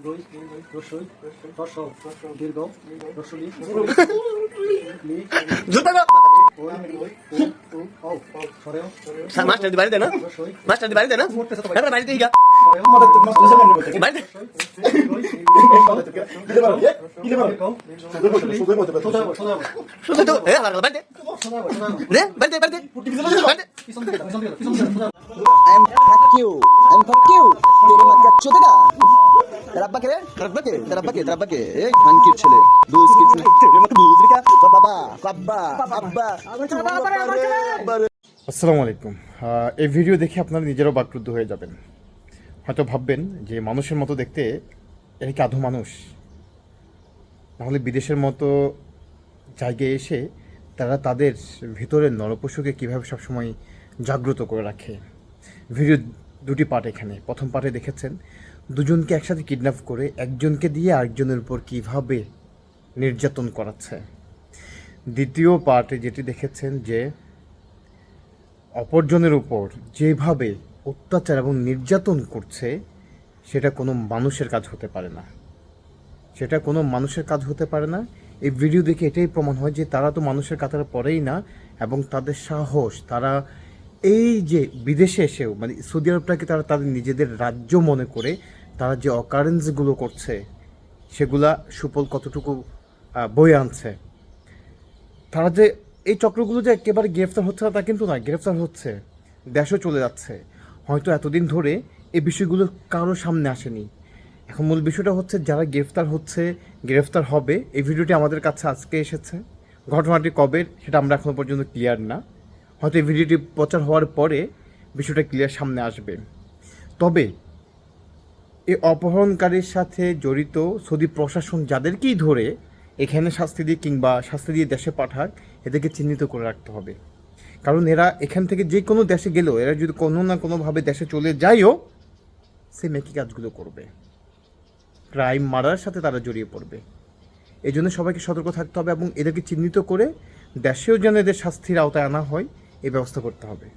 রই রসই রস দীর্ঘ রসলি লি জুতা গো ওই ওই উ উ ও সরেও মাস্টার দি বাড়িতে না রসই মাস্টার দি বাড়িতে না এবার বাড়িতে গিয়া সরেও বাড়িতে শুধু তো এ আমার বাড়িতে রে বাড়িতে বাড়িতে বাড়িতে I'm fuck you. I'm fuck you. तेरे मत का चुदेगा এই ভিডিও দেখে আপনারা নিজেরও বাক্রুদ্ধ হয়ে যাবেন। হয়তো ভাববেন যে মানুষের মতো দেখতে এটা কি আধো মানুষ? তাহলে বিদেশের মতো জায়গায় এসে তারা তাদের ভিতরের নরপশুকে কীভাবে সবসময় জাগ্রত করে রাখে? ভিডিও দুটি পার্ট এখানে। প্রথম পার্টে দেখেছেন দুজনকে একসাথে কিডন্যাপ করে একজনকে দিয়ে আরেকজনের উপর কীভাবে নির্যাতন করাচ্ছে। দ্বিতীয় পার্টে যেটি দেখেছেন যে, অপরজনের উপর যেভাবে অত্যাচার এবং নির্যাতন করছে, সেটা কোনো মানুষের কাজ হতে পারে না। সেটা কোনো মানুষের কাজ হতে পারে না। এই ভিডিও দেখে এটাই প্রমাণ হয় যে, তারা তো মানুষের কাতারে পড়েই না এবং তাদের সাহস, তারা এই যে বিদেশে এসেও মানে সৌদি আরবটাকে তারা তাদের নিজেদের রাজ্য মনে করে তারা যে অকারেন্সগুলো করছে, সেগুলা সুফল কতটুকু বয়ে আনছে। তারা যে এই চক্রগুলো যে একেবারে গ্রেফতার হচ্ছে না, তা কিন্তু না গ্রেফতার হচ্ছে। দেশও চলে যাচ্ছে। হয়তো এতদিন ধরে এই বিষয়গুলো কারও সামনে আসেনি। এখন মূল বিষয়টা হচ্ছে যারা গ্রেফতার হচ্ছে, গ্রেফতার হবে, এই ভিডিওটি আমাদের কাছে আজকে এসেছে। ঘটনাটি কবে, সেটা আমরা এখনও পর্যন্ত ক্লিয়ার না। হয়তো এই ভিডিওটি প্রচার হওয়ার পরে বিষয়টা ক্লিয়ার সামনে আসবে। তবে এই অপহরণকারীর সাথে জড়িত সৌদি প্রশাসন যাদেরকেই ধরে এখানে শাস্তি দিয়ে কিংবা শাস্তি দিয়ে দেশে পাঠাক, এদেরকে চিহ্নিত করে রাখতে হবে। কারণ এরা এখান থেকে যে কোনো দেশে গেলেও, এরা যদি কোনো না কোনোভাবে দেশে চলে যায়ও, সে মেকি কাজগুলো করবে। ক্রাইম মারার সাথে তারা জড়িয়ে পড়বে। এই জন্য সবাইকে সতর্ক থাকতে হবে এবং এদেরকে চিহ্নিত করে দেশেও যেন এদের শাস্তির আওতায় আনা হয় এই ব্যবস্থা করতে হবে।